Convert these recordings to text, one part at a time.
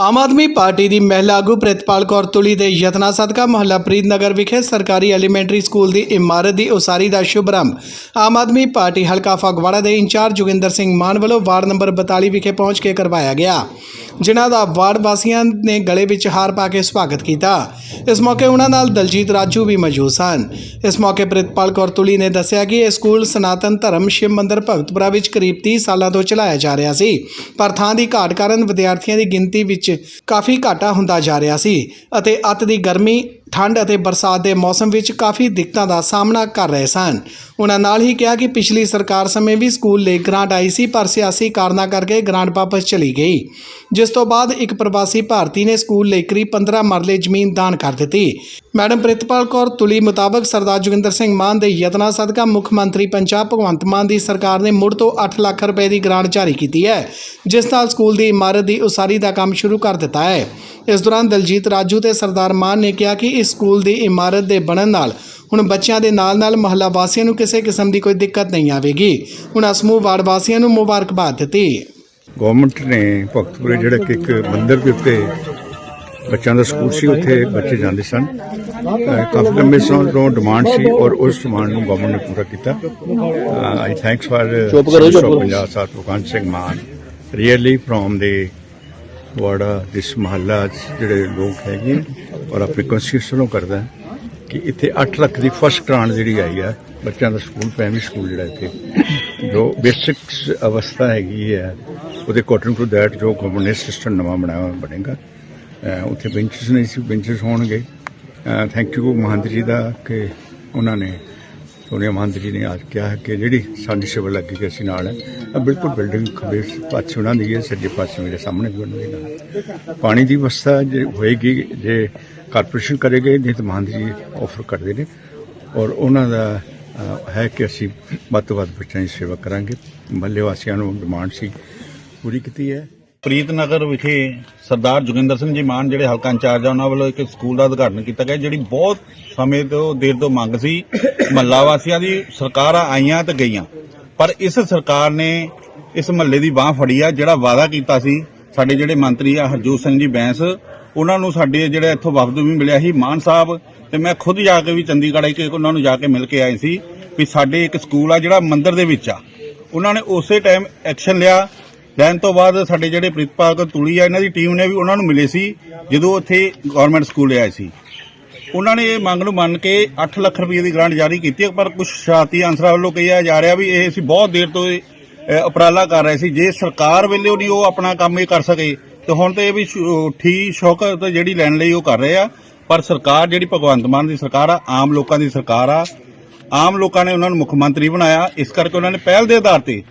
Aam Aadmi party ਦੀ ਮਹਿਲਾ ਆਗੂ ਪ੍ਰਿਤਪਾਲ ਕੌਰ ਤੁਲੀ ਦੇ ਯਤਨਾ ਸਦਕਾ ਮੁਹੱਲਾ ਪ੍ਰੀਤਨਗਰ ਵਿਖੇ ਸਰਕਾਰੀ ਐਲੀਮੈਂਟਰੀ ਸਕੂਲ ਦੀ ਇਮਾਰਤ ਦੀ ਉਸਾਰੀ ਦਾ ਸ਼ੁਭਰੰਭ। ਆਮ ਆਦਮੀ ਪਾਰਟੀ ਹਲਕਾ ਫਗਵਾੜਾ ਦੇ ਇੰਚਾਰਜ ਜੋਗਿੰਦਰ ਸਿੰਘ ਮਾਨ ਵੱਲੋਂ ਵਾਰਡ ਨੰਬਰ 42 ਵਿਖੇ ਪਹੁੰਚ ਕੇ ਕਰਵਾਇਆ ਗਿਆ। ਜਿਨ੍ਹਾਂ ਦਾ ਵਾਰਡ ਵਾਸੀਆਂ ਨੇ ਗਲੇ ਵਿੱਚ ਹਾਰ ਪਾ ਕੇ ਸਵਾਗਤ ਕੀਤਾ। ਇਸ ਮੌਕੇ ਉਹਨਾਂ ਨਾਲ ਦਲਜੀਤ ਰਾਜੂ ਵੀ ਮੌਜੂਦ ਸਨ। ਇਸ ਮੌਕੇ ਪ੍ਰਿਤਪਾਲ ਕੌਰ ਤੁਲੀ ਨੇ ਦੱਸਿਆ ਕਿ ਇਹ ਸਕੂਲ ਸਨਾਤਨ ਧਰਮ ਸ਼ਿਵ ਮੰਦਿਰ ਭਗਤਪੁਰਾ ਵਿੱਚ ਕਰੀਬ 30 ਸਾਲਾਂ ਤੋਂ ਚਲਾਇਆ ਜਾ ਰਿਹਾ ਸੀ। ਪਰ ਥਾਂ ਦੀ ਘਾਟ ਕਾਰਨ ਵਿਦਿਆਰਥੀਆਂ ਦੀ ਗਿਣਤੀ ਵਿੱਚ ਕਾਫੀ ਘਾਟਾ ਹੁੰਦਾ ਜਾ ਰਿਹਾ ਸੀ ਅਤੇ ਅਤ ਦੀ ਗਰਮੀ ਠੰਡ ਅਤੇ ਬਰਸਾਤ ਦੇ ਮੌਸਮ ਵਿੱਚ ਕਾਫੀ ਦਿੱਕਤਾਂ ਦਾ ਸਾਹਮਣਾ ਕਰ ਰਹੇ ਸਨ। ਉਹਨਾਂ ਨਾਲ ਹੀ ਕਿਹਾ ਕਿ ਪਿਛਲੀ ਸਰਕਾਰ ਸਮੇਂ ਵੀ ਸਕੂਲ ਲਈ ਗ੍ਰਾਂਟ ਆਈ ਸੀ, ਪਰ ਸਿਆਸੀ ਕਾਰਨਾਂ ਕਰਕੇ ਗ੍ਰਾਂਟ ਵਾਪਸ ਚਲੀ ਗਈ। ਜਿਸ ਤੋਂ ਬਾਅਦ ਇੱਕ ਪ੍ਰਵਾਸੀ ਭਾਰਤੀ ਨੇ ਸਕੂਲ ਲਈ ਕਰੀਬ 15 ਮਰਲੇ ਜ਼ਮੀਨ ਦਾਨ ਕਰ ਦਿੱਤੀ। ਮੈਡਮ ਪ੍ਰਿਤਪਾਲ ਕੌਰ ਤੁਲੀ ਮੁਤਾਬਕ ਸਰਦਾਰ ਜੋਗਿੰਦਰ ਸਿੰਘ ਮਾਨ ਦੇ ਯਤਨਾਂ ਸਦਕਾ ਮੁੱਖ ਮੰਤਰੀ ਪੰਜਾਬ ਭਗਵੰਤ ਮਾਨ ਦੀ ਸਰਕਾਰ ਨੇ ਮੁੜ ਤੋਂ 8 ਲੱਖ ਰੁਪਏ ਦੀ ਗ੍ਰਾਂਟ ਜਾਰੀ ਕੀਤੀ ਹੈ, ਜਿਸ ਨਾਲ ਸਕੂਲ ਦੀ ਇਮਾਰਤ ਦੀ ਉਸਾਰੀ ਦਾ ਕੰਮ ਸ਼ੁਰੂ ਕਰ ਦਿੱਤਾ ਹੈ। ਇਸ ਦੌਰਾਨ ਦਲਜੀਤ ਰਾਜੂ ਤੇ ਸਰਦਾਰ ਮਾਨ ਨੇ ਕਿਹਾ ਕਿ ਇਸ ਸਕੂਲ ਦੀ ਇਮਾਰਤ ਦੇ ਬਣਨ ਨਾਲ ਹੁਣ ਬੱਚਿਆਂ ਦੇ ਨਾਲ-ਨਾਲ ਮਹੱਲਾ ਵਾਸੀਆਂ ਨੂੰ ਕਿਸੇ ਕਿਸਮ ਦੀ ਕੋਈ ਦਿੱਕਤ ਨਹੀਂ ਆਵੇਗੀ। ਉਹਨਾਂ ਸਮੂਹ ਵਾਰਡ ਵਾਸੀਆਂ ਨੂੰ ਮੁਬਾਰਕਬਾਦ ਦਿੱਤੀ। ਗਵਰਨਮੈਂਟ ਨੇ ਭਗਤਪੁਰੇ ਜਿਹੜਾ ਕਿ ਇੱਕ ਮੰਦਿਰ ਦੇ ਉੱਤੇ ਬੱਚਿਆਂ ਦਾ ਸਕੂਲ ਸੀ ਉੱਥੇ ਬੱਚੇ ਜਾਂਦੇ ਸਨ। ਕਾਫੀ ਲੰਬੇ ਸਮੇਂ ਤੋਂ ਡਿਮਾਂਡ ਸੀ ਔਰ ਉਸ ਡਿਮਾਂਡ ਨੂੰ ਗਵਰਨਮੈਂਟ ਨੇ ਪੂਰਾ ਕੀਤਾ। ਆਈ ਥੈਂਕਸ ਫਾਰ ਚੁੱਪ ਕਰੋ ਚੁੱਪ ਪੰਜਾਬ ਸਾਥ ਭਗਵੰਤ ਸਿੰਘ ਮਾਨ ਰੀਅਲੀ ਫਰੋਮ ਦੇ ਵਾੜਾ ਦਿਸ ਮਹੱਲਾ ਜਿਹੜੇ ਲੋਕ ਹੈਗੇ ਔਰ ਆਪਣੀ ਕੋਸ਼ਿਸ਼ ਵੱਲੋਂ ਕਰਦਾ ਕਿ ਇੱਥੇ 8 ਲੱਖ ਦੀ ਫਸਟ ਗ੍ਰਾਂਟ ਜਿਹੜੀ ਆਈ ਹੈ ਬੱਚਿਆਂ ਦਾ ਸਕੂਲ ਪ੍ਰਾਇਮਰੀ ਸਕੂਲ ਜਿਹੜਾ ਇੱਥੇ, ਜੋ ਬੇਸਿਕਸ ਅਵਸਥਾ ਹੈਗੀ ਹੈ, ਉਹਦੇ ਅਕੋਰਡਿੰਗ ਟੂ ਦੈਟ ਜੋ ਗਵਰਨਮੈਂਟ ਸਿਸਟਮ ਨਵਾਂ ਬਣਾਇਆ ਬਣੇਗਾ। ਉੱਥੇ ਬੈਂਚਸ ਨਹੀਂ ਸੀ ਬੈਂਚਸ ਹੋਣਗੇ। ਥੈਂਕ ਯੂ ਮਹੰਤ ਜੀ ਦਾ ਕਿ ਉਹਨਾਂ ਨੇ ਸੋਨੀਆ ਮਹੰਤ ਜੀ ਨੇ ਅੱਜ ਕਿਹਾ ਹੈ ਕਿ ਜਿਹੜੀ ਸਾਡੀ ਸਿਵਲ ਲੱਗੀ ਕਿ ਅਸੀਂ ਨਾਲ ਹੈ ਆਹ ਬਿਲਕੁਲ ਬਿਲਡਿੰਗ ਖੱਬੇ ਪਾਸੇ ਉਹਨਾਂ ਦੀ ਹੈ, ਸੱਜੇ ਪਾਸੇ ਮੇਰੇ ਸਾਹਮਣੇ ਵੀ ਉਹਨਾਂ ਦੀ ਨਾਲ। ਪਾਣੀ ਦੀ ਵਿਵਸਥਾ ਜੇ ਹੋਏਗੀ, ਜੇ ਕਾਰਪੋਰੇਸ਼ਨ ਕਰੇਗੇ, ਨਹੀਂ ਤਾਂ ਮਹੰਤ ਜੀ ਆਫਰ ਕਰਦੇ ਨੇ। ਔਰ ਉਹਨਾਂ ਦਾ ਹੈ ਕਿ ਅਸੀਂ ਵੱਧ ਤੋਂ ਵੱਧ ਬੱਚਿਆਂ ਦੀ ਸੇਵਾ ਕਰਾਂਗੇ। ਮੱਲੇ ਵਾਸੀਆਂ ਨੂੰ ਡਿਮਾਂਡ ਸੀ ਪੂਰੀ ਕੀਤੀ ਹੈ। ਪ੍ਰੀਤਨਗਰ ਵਿਖੇ ਸਰਦਾਰ ਜੋਗਿੰਦਰ ਸਿੰਘ ਜੀ ਮਾਨ ਜਿਹੜੇ ਹਲਕਾ ਇੰਚਾਰਜ ਆ, ਉਹਨਾਂ ਵੱਲੋਂ ਇੱਕ ਸਕੂਲ ਦਾ ਉਦਘਾਟਨ ਕੀਤਾ ਗਿਆ, ਜਿਹੜੀ ਬਹੁਤ ਸਮੇਂ ਤੋਂ ਦੇਰ ਤੋਂ ਮੰਗ ਸੀ, ਮਹੱਲਾ ਵਾਸੀਆਂ ਦੀ ਸਰਕਾਰਾਂ ਆਈਆਂ ਤੇ ਗਈਆਂ। ਪਰ ਇਸ ਸਰਕਾਰ ਨੇ ਇਸ ਮਹੱਲੇ ਦੀ ਬਾਹ ਫੜੀ ਆ, ਜਿਹੜਾ ਵਾਅਦਾ ਕੀਤਾ ਸੀ, ਸਾਡੇ ਜਿਹੜੇ ਮੰਤਰੀ ਆ, ਹਰਜੋਤ ਸਿੰਘ ਜੀ ਬੈਂਸ, ਉਹਨਾਂ ਨੂੰ ਸਾਡੇ ਜਿਹੜੇ ਇੱਥੋਂ ਵਫਦ ਵੀ ਮਿਲਿਆ ਸੀ, ਮਾਨ ਸਾਹਿਬ, ਤੇ ਮੈਂ ਖੁਦ ਜਾ ਕੇ ਵੀ ਚੰਡੀਗੜ੍ਹ ਇੱਕ ਉਹਨਾਂ ਨੂੰ ਜਾ ਕੇ ਮਿਲ ਕੇ ਆਏ ਸੀ, ਵੀ ਸਾਡੇ ਇੱਕ ਸਕੂਲ ਆ ਜਿਹੜਾ ਮੰਦਿਰ ਦੇ ਵਿੱਚ ਆ। ਉਹਨਾਂ ਨੇ ਉਸੇ ਟਾਈਮ ਐਕਸ਼ਨ ਲਿਆ ਲੈਣ ਤੋਂ ਬਾਅਦ ਸਾਡੇ ਜਿਹੜੇ ਪ੍ਰਿਤਪਾਲ ਕੌਰ ਤੁਲੀ ਆ ਇਹਨਾਂ ਦੀ ਟੀਮ ਨੇ ਵੀ ਉਹਨਾਂ ਨੂੰ ਮਿਲੇ ਸੀ ਜਦੋਂ ਉੱਥੇ ਗਵਰਨਮੈਂਟ ਸਕੂਲ ਆਏ ਸੀ। ਉਹਨਾਂ ਨੇ ਇਹ ਮੰਗ ਨੂੰ ਮੰਨ ਕੇ 8 ਲੱਖ ਰੁਪਏ ਦੀ ਗ੍ਰਾਂਟ ਜਾਰੀ ਕੀਤੀ ਹੈ, ਪਰ ਕੁਝ ਸ਼ਾਤੀ ਅਨਸਰਾਂ ਵੱਲੋਂ ਕਿਹਾ ਜਾ ਰਿਹਾ ਵੀ ਇਹ ਅਸੀਂ ਬਹੁਤ ਦੇਰ ਤੋਂ ਇਹ, ਉਪਰਾਲਾ ਕਰ ਰਹੇ ਸੀ। ਜੇ ਸਰਕਾਰ ਵੇਲੇ ਨਹੀਂ ਉਹ ਆਪਣਾ ਕੰਮ ਇਹ ਕਰ ਸਕੇ ਤੇ ਹੁਣ ਤੇ ਇਹ ਵੀ ਠੀ ਸ਼ੌਕਤ ਜਿਹੜੀ ਲੈਣ ਲਈ ਉਹ ਕਰ ਰਹੇ ਆ। ਪਰ ਸਰਕਾਰ ਜਿਹੜੀ ਭਗਵੰਤ ਮਾਨ ਦੀ ਸਰਕਾਰ ਆ ਆਮ ਲੋਕਾਂ ਦੀ ਸਰਕਾਰ ਆ ਆਮ ਲੋਕਾਂ ਨੇ ਉਹਨਾਂ ਨੂੰ ਮੁੱਖ ਮੰਤਰੀ ਬਣਾਇਆ। ਇਸ ਕਰਕੇ ਉਹਨਾਂ ਨੇ ਪਹਿਲ ਦੇ ਆਧਾਰ ਤੇ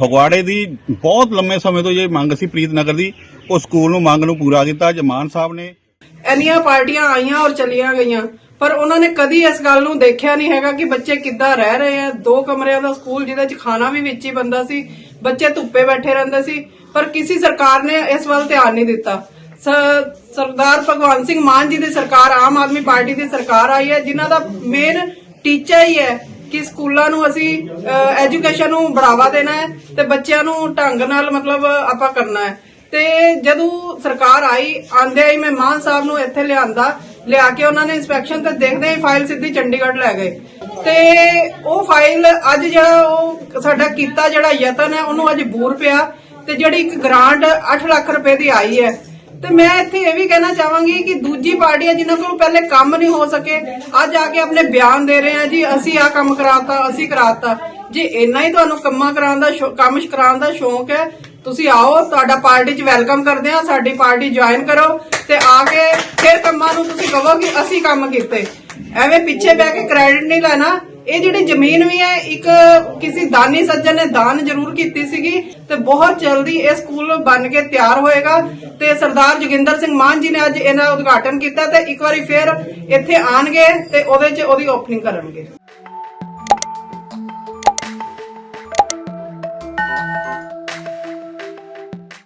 ਫਗਵਾੜੇ ਦੀ ਬਹੁਤ ਲੰਮੇ ਸਮੇਂ ਤੋਂ ਇਹ ਮੰਗ ਸੀ ਪ੍ਰੀਤਨਗਰ ਦੀ। ਉਹ ਸਕੂਲ ਨੂੰ ਮੰਗ ਨੂੰ ਪੂਰਾ ਕੀਤਾ ਜਮਾਨ ਸਾਹਿਬ ਨੇ। ਇੰਨੀਆਂ ਪਾਰਟੀਆਂ ਆਈਆਂ ਔਰ ਚਲੀਆਂ ਗਈਆਂ, ਪਰ ਉਹਨਾਂ ਨੇ ਕਦੀ ਇਸ ਗੱਲ ਨੂੰ ਦੇਖਿਆ ਨਹੀਂ ਹੈਗਾ ਕਿ ਬੱਚੇ ਕਿੱਦਾਂ ਰਹਿ ਰਹੇ ਆ। ਦੋ ਕਮਰਿਆਂ ਦਾ ਸਕੂਲ, ਜਿਹਦੇ ਚ ਖਾਣਾ ਵੀ ਵਿੱਚ ਹੀ ਬੰਦਾ ਸੀ, ਬੱਚੇ ਧੁੱਪੇ ਬੈਠੇ ਰਹਿੰਦੇ ਸੀ, ਪਰ ਕਿਸੇ ਸਰਕਾਰ ਨੇ ਇਸ ਵੱਲ ਧਿਆਨ ਨਹੀਂ ਦਿੱਤਾ। ਸਰਦਾਰ ਭਗਵੰਤ ਸਿੰਘ ਮਾਨ ਜੀ ਦੀ ਸਰਕਾਰ, ਆਮ ਆਦਮੀ ਪਾਰਟੀ ਦੀ ਸਰਕਾਰ ਆਈ ਹੈ, ਜਿਨ੍ਹਾਂ ਦਾ ਮੇਨ ਟੀਚਾ ਹੀ ਹੈ। ਕਿ ਸਕੂਲਾਂ ਨੂੰ ਅਸੀਂ ਐਜੂਕੇਸ਼ਨ ਨੂੰ ਬੜਾਵਾ ਦੇਣਾ ਹੈ ਤੇ ਬੱਚਿਆਂ ਨੂੰ ਢੰਗ ਨਾਲ ਮਤਲਬ ਆਪਾਂ ਕਰਨਾ ਹੈ। ਤੇ ਜਦੋਂ ਸਰਕਾਰ ਆਈ, ਆਂਦੇ ਹੀ ਮੈਂ ਮਾਨ ਸਾਹਿਬ ਨੂੰ ਇੱਥੇ ਲਿਆਂਦਾ, ਲਿਆ ਕੇ ਉਹਨਾਂ ਨੇ ਇਨਸਪੈਕਸ਼ਨ ਤੇ ਦੇਖਦੇ ਹੀ ਫਾਈਲ ਸਿੱਧੀ ਚੰਡੀਗੜ੍ਹ ਲੈ ਗਏ। ਤੇ ਉਹ ਫਾਈਲ ਅੱਜ ਜਿਹੜਾ ਉਹ ਸਾਡਾ ਕੀਤਾ ਜਿਹੜਾ ਯਤਨ ਹੈ, ਉਹਨੂੰ ਅੱਜ ਬੂਰ ਪਿਆ ਤੇ ਜਿਹੜੀ ਇੱਕ ਗ੍ਰਾਂਟ 8 ਲੱਖ ਰੁਪਏ ਦੀ ਆਈ ਹੈ ਤੇ ਮੈਂ ਇੱਥੇ ਇਹ ਵੀ ਕਹਿਣਾ ਚਾਹਾਂਗੀ ਕਿ ਦੂਜੀ ਪਾਰਟੀਆਂ ਜਿਨ੍ਹਾਂ ਕੋਲ ਪਹਿਲੇ ਕੰਮ ਨਹੀਂ ਹੋ ਸਕੇ, ਅੱਜ ਆ ਕੇ ਆਪਣੇ ਬਿਆਨ ਦੇ ਰਹੇ ਆ ਜੀ, ਅਸੀਂ ਆ ਕੰਮ ਕਰਾਤਾ, ਅਸੀਂ ਕਰਾਤਾ। ਜੇ ਇੰਨਾ ਹੀ ਤੁਹਾਨੂੰ ਕੰਮਾਂ ਕਰਾਉਣ ਦਾ ਸ਼ੌ- ਕੰਮ ਕਰਾਉਣ ਦਾ ਸ਼ੌਂਕ ਹੈ, ਤੁਸੀਂ ਆਓ, ਤੁਹਾਡਾ ਪਾਰਟੀ 'ਚ ਵੈਲਕਮ ਕਰਦੇ ਆ, ਸਾਡੀ ਪਾਰਟੀ ਜੁਆਇਨ ਕਰੋ ਤੇ ਆ ਕੇ ਫਿਰ ਕੰਮਾਂ ਨੂੰ ਤੁਸੀਂ ਕਹੋ ਕਿ ਅਸੀਂ ਕੰਮ ਕੀਤੇ। ਐਵੇਂ ਪਿੱਛੇ ਬਹਿ ਕੇ ਕ੍ਰੈਡਿਟ ਨਹੀਂ ਲੈਣਾ ਇਹ ਜਿਹੜੀ ਜ਼ਮੀਨ ਵੀ ਹੈ, ਇੱਕ ਕਿਸੇ ਦਾਨੀ ਸੱਜਣ ਨੇ ਦਾਨ ਜ਼ਰੂਰ ਕੀਤੀ ਸੀਗੀ ਤੇ ਬਹੁਤ ਜਲਦੀ ਇਹ ਸਕੂਲ ਬਣ ਕੇ ਤਿਆਰ ਹੋਏਗਾ ਤੇ ਸਰਦਾਰ ਜੋਗਿੰਦਰ ਸਿੰਘ ਮਾਨ ਜੀ ਨੇ ਅੱਜ ਇਹਨਾਂ ਉਦਘਾਟਨ ਕੀਤਾ ਤੇ ਇੱਕ ਵਾਰੀ ਫਿਰ ਇੱਥੇ ਆਣਗੇ ਤੇ ਉਹਦੇ 'ਚ ਉਹਦੀ ਓਪਨਿੰਗ ਕਰਨਗੇ।